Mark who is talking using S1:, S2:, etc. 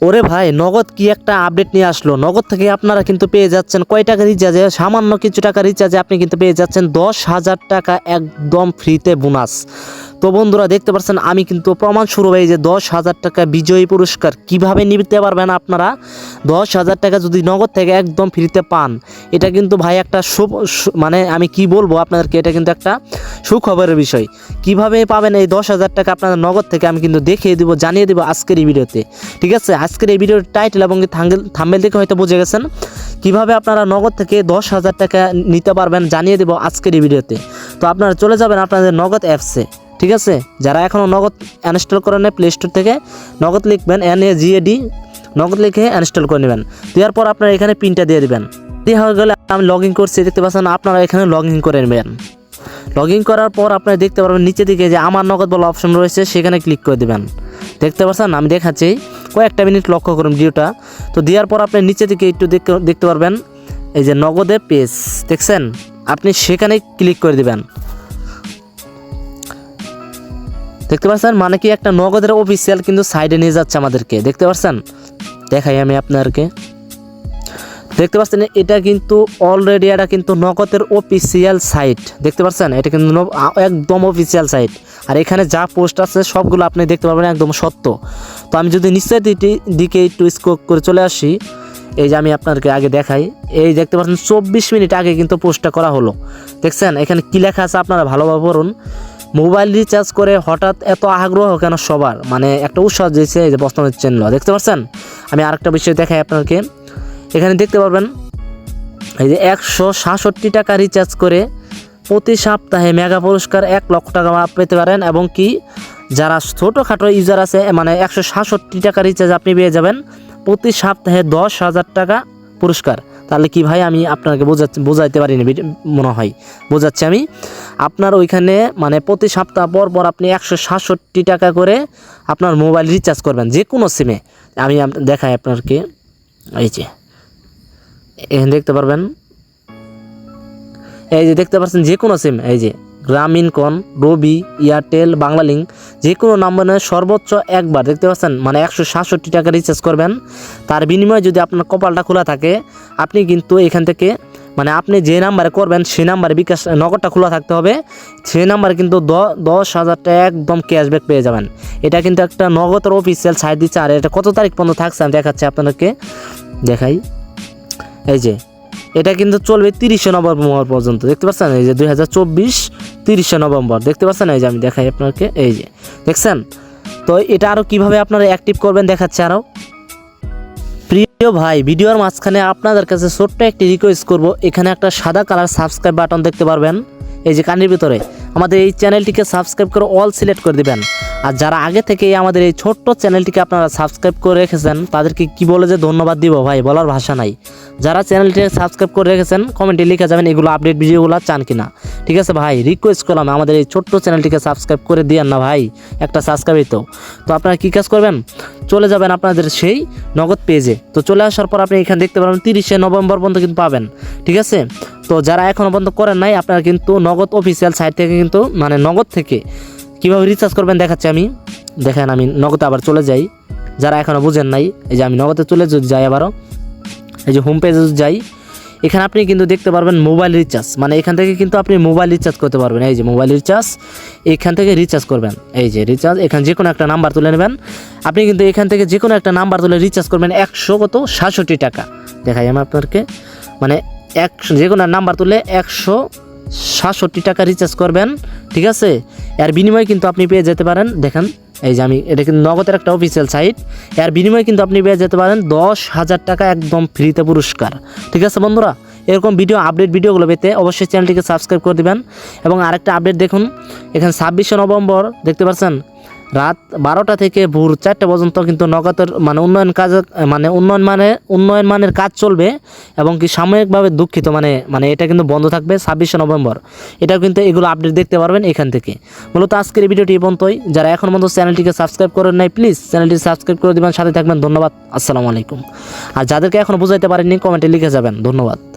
S1: ওরে ভাই, নগদ কি একটা আপডেট নিয়ে আসলো? নগদ থেকে আপনারা কিন্তু পেয়ে যাচ্ছেন কয় টাকা রিচার্জে সামান্য কিছু টাকা রিচার্জে আপনি কিন্তু পেয়ে যাচ্ছেন দশ হাজার টাকা একদম ফ্রিতে বোনাস তো বন্ধুরা দেখতে পাচ্ছেন, আমি কিন্তু প্রমাণ শুরু হয়ে যে দশ হাজার টাকা বিজয়ী পুরস্কার কীভাবে নিতে পারবেন আপনারা? দশ হাজার টাকা যদি নগদ থেকে একদম ফ্রিতে পান, এটা কিন্তু ভাই একটা শুভ মানে আমি কি বলব আপনাদেরকে, এটা কিন্তু একটা সুখবরের বিষয়। কীভাবে পাবেন এই দশ হাজার টাকা আপনাদের নগদ থেকে, আমি কিন্তু দেখিয়ে দিব, জানিয়ে দিব আজকের এই ভিডিওতে। ঠিক আছে? আজকের এই ভিডিওর টাইটেল এবং থাম্বেল থেকে হয়তো বুঝে গেছেন। কীভাবে আপনারা নগদ থেকে দশ হাজার টাকা নিতে পারবেন, জানিয়ে দেবো আজকের এই ভিডিওতে। তো আপনারা চলে যাবেন আপনাদের নগদ অ্যাপসে ঠিক আছে? যারা এখনও নগদ ইনস্টল করে নেয় প্লে স্টোর থেকে, নগদ লিখবেন এন এ জিএডি নগদ লিখে ইনস্টল করে নেবেন। দেওয়ার পর আপনারা এখানে পিনটা দিয়ে দিবেন। দিয়ে হয়ে গেলে আমি লগ ইন করছি, দেখতে পাচ্ছেন আপনারা এখানে লগ ইন করে নেবেন। লগ ইন করার পর আপনারা দেখতে পারবেন নিচে দিকে যে আমার নগদ বলা অপশন রয়েছে, সেখানে ক্লিক করে দেবেন। দেখতে পাচ্ছেন? আমি দেখাচ্ছি। কয়েকটা মিনিট লক্ষ্য করুন ভিডিওটা। তো দেওয়ার পর আপনি নিচে দিকে একটু দেখতে পারবেন, এই যে নগদে পেজ, দেখছেন? আপনি সেখানে ক্লিক করে দিবেন। দেখতে পাচ্ছেন? মানে কি একটা নগদের অফিসিয়াল কিন্তু সাইডে নিয়ে যাচ্ছে আমাদেরকে। দেখতে পাচ্ছেন? দেখাই আমি আপনাদেরকে। দেখতে পাচ্ছেন, এটা কিন্তু অলরেডি এটা কিন্তু নগদের অফিসিয়াল সাইট দেখতে পাচ্ছেন? এটা কিন্তু একদম অফিসিয়াল সাইট আর এখানে যা পোস্ট আছে, সবগুলো আপনি দেখতে পারবেন একদম সত্য। তো আমি যদি নিশ্চয় দিকে একটু স্কোপ করে চলে আসি, এই যে আমি আপনাদেরকে আগে দেখাই। এই দেখতে পাচ্ছেন, চব্বিশ মিনিট আগে কিন্তু পোস্টটা করা হলো। দেখছেন? এখানে কী লেখা আছে আপনারা ভালোভাবে পড়ুন। মোবাইল রিচার্জ করে হঠাৎ এত আগ্রহ কেন সবার? মানে একটা উৎসাহ দিয়েছে এই যে বর্তমানে চিহ্ন দেখতে পাচ্ছেন আমি আরেকটা বিষয় দেখাই আপনাকে। এখানে দেখতে পারবেন, এই যে একশো সাতষট্টি টাকা রিচার্জ করে প্রতি সপ্তাহে মেগা পুরস্কার এক লক্ষ টাকা পেতে পারেন এবং কি যারা ছোটোখাটো ইউজার আছে মানে একশো সাতষট্টি টাকা রিচার্জ আপনি পেয়ে যাবেন, প্রতি সপ্তাহে দশ হাজার টাকা পুরস্কার। তাহলে কি ভাই আমি আপনাকে বোঝাচ্ছি বোঝাইতে পারিনি মনে হয়। বোঝাচ্ছি আমি। আপনার ওইখানে মানে প্রতি সপ্তাহ পর পর আপনি একশো সাতষট্টি টাকা করে আপনার মোবাইল রিচার্জ করবেন যে কোনো সিমে আমি দেখাই আপনারকে। এই যে, এখানে দেখতে পারবেন। এই যে দেখতে পাচ্ছেন যে কোনো সিম এই যে গ্রামীণকন রবি, এয়ারটেল বাংলালিঙ্ক যে কোনো নাম্বারে সর্বোচ্চ একবার। দেখতে পাচ্ছেন মানে একশো সাতষট্টি টাকা রিচার্জ করবেন। তার বিনিময়ে যদি আপনার কপালটা খোলা থাকে, আপনি কিন্তু এখান থেকে মানে আপনি যে নাম্বারে করবেন, সেই নাম্বারে বিকাশ, নগদটা খোলা থাকতে হবে। সেই নাম্বারে কিন্তু দশ হাজার টাকা একদম ক্যাশব্যাক পেয়ে যাবেন। এটা কিন্তু একটা নগদের অফিসিয়াল সাইট দিচ্ছে। আর এটা কত তারিখ পর্যন্ত থাকছে আমি দেখাচ্ছি আপনাদেরকে। দেখাই। এই যে, এটা কিন্তু চলবে তিরিশে নভেম্বর পর্যন্ত। দেখতে পাচ্ছেন? এই যে দুই হাজার চব্বিশ, তিরিশে নভেম্বর। দেখতে পাচ্ছেন? এই যে আমি দেখাই আপনাকে। এই যে, দেখছেন? তো এটা আরও কীভাবে আপনারা অ্যাক্টিভ করবেন দেখাচ্ছে আরও প্রিয় ভাই, ভিডিওর মাঝখানে আপনাদের কাছে ছোট্ট একটি রিকোয়েস্ট করব। এখানে একটা সাদা কালার সাবস্ক্রাইব বাটন দেখতে পারবেন। এই যে কানের ভিতরে। আমাদের এই চ্যানেলটিকে সাবস্ক্রাইব করে অল সিলেক্ট করে দিবেন। আর যারা আগে থেকে আমাদের এই ছোট্ট চ্যানেলটিকে আপনারা সাবস্ক্রাইব করে রেখেছেন, তাদেরকে কি বলে যে ধন্যবাদ দিব ভাই? বলার ভাষা নাই। যারা চ্যানেলটিকে সাবস্ক্রাইব করে রেখেছেন কমেন্টে লিখে যাবেন এগুলো আপডেট ভিডিওগুলো চান কিনা। ঠিক আছে ভাই? রিকোয়েস্ট করলাম আমাদের এই ছোট্ট চ্যানেলটিকে সাবস্ক্রাইব করে দিয়েন না ভাই, একটা সাবস্ক্রাইবই তো। তো আপনারা কী কাজ করবেন? চলে যাবেন আপনাদের সেই নগদ পেজে তো চলে আসার পর আপনি এখানে দেখতে পাবেন তিরিশে নভেম্বর পর্যন্ত কিন্তু পাবেন। ঠিক আছে? তো যারা এখনও পর্যন্ত করেন নাই, আপনারা কিন্তু নগদ অফিসিয়াল সাইট থেকে কিন্তু মানে নগদ থেকে কীভাবে রিচার্জ করবেন দেখাচ্ছি আমি। দেখেন আমি নগদে আবার চলে যাই। যারা এখনও বুঝেন নাই, এই যে আমি নগদে চলে যদি যাই আবারও, এই যে হোম পেজে যাই, এখানে আপনি কিন্তু দেখতে পারবেন মোবাইল রিচার্জ মানে এখান থেকে কিন্তু আপনি মোবাইল রিচার্জ করতে পারবেন। এই যে মোবাইল রিচার্জ এখান থেকে রিচার্জ করবেন। এই যে রিচার্জ এখানে যে কোনো একটা নাম্বার তুলে নেবেন। আপনি কিন্তু এখান থেকে যে কোনো একটা নাম্বার তুলে রিচার্জ করবেন একশো কত? সাতষট্টি টাকা। দেখাই আমি আপনাকে মানে একশো যে কোনো নাম্বার তুলে একশো সাতষট্টি টাকা রিচার্জ করবেন। ঠিক আছে? এর বিনিময়ে কিন্তু আপনি পেয়ে যেতে পারেন, দেখেন, এই যে আমি, এটা কিন্তু নগদের একটা অফিসিয়াল সাইট এর বিনিময়ে কিন্তু আপনি পেয়ে যেতে পারেন দশ হাজার টাকা একদম ফ্রিতে পুরস্কার। ঠিক আছে বন্ধুরা? এরকম ভিডিও আপডেট ভিডিওগুলো পেতে অবশ্যই চ্যানেলটিকে সাবস্ক্রাইব করে দেবেন। এবং আরেকটা আপডেট দেখুন, এখানে ছাব্বিশে নভেম্বর, দেখতে পাচ্ছেন রাত বারোটা থেকে ভোর চারটে পর্যন্ত কিন্তু নগদের মানে উন্নয়ন কাজ মানে উন্নয়ন মানে উন্নয়ন মানের কাজ চলবে এবং কি সাময়িকভাবে দুঃখিত মানে মানে এটা কিন্তু বন্ধ থাকবে ছাব্বিশে নভেম্বর। এটাও কিন্তু এগুলো আপডেট দেখতে পারবেন এখান থেকে। মূলত আজকের এই ভিডিওটি পর্যন্তই। যারা এখন পর্যন্ত চ্যানেলটিকে সাবস্ক্রাইব করেন নাই প্লিজ চ্যানেলটি সাবস্ক্রাইব করে দেবেন, সাথে থাকবেন। ধন্যবাদ। আসসালামু আলাইকুম। আর যাদেরকে এখনও বুঝাইতে পারেননি কমেন্টে লিখে যাবেন। ধন্যবাদ।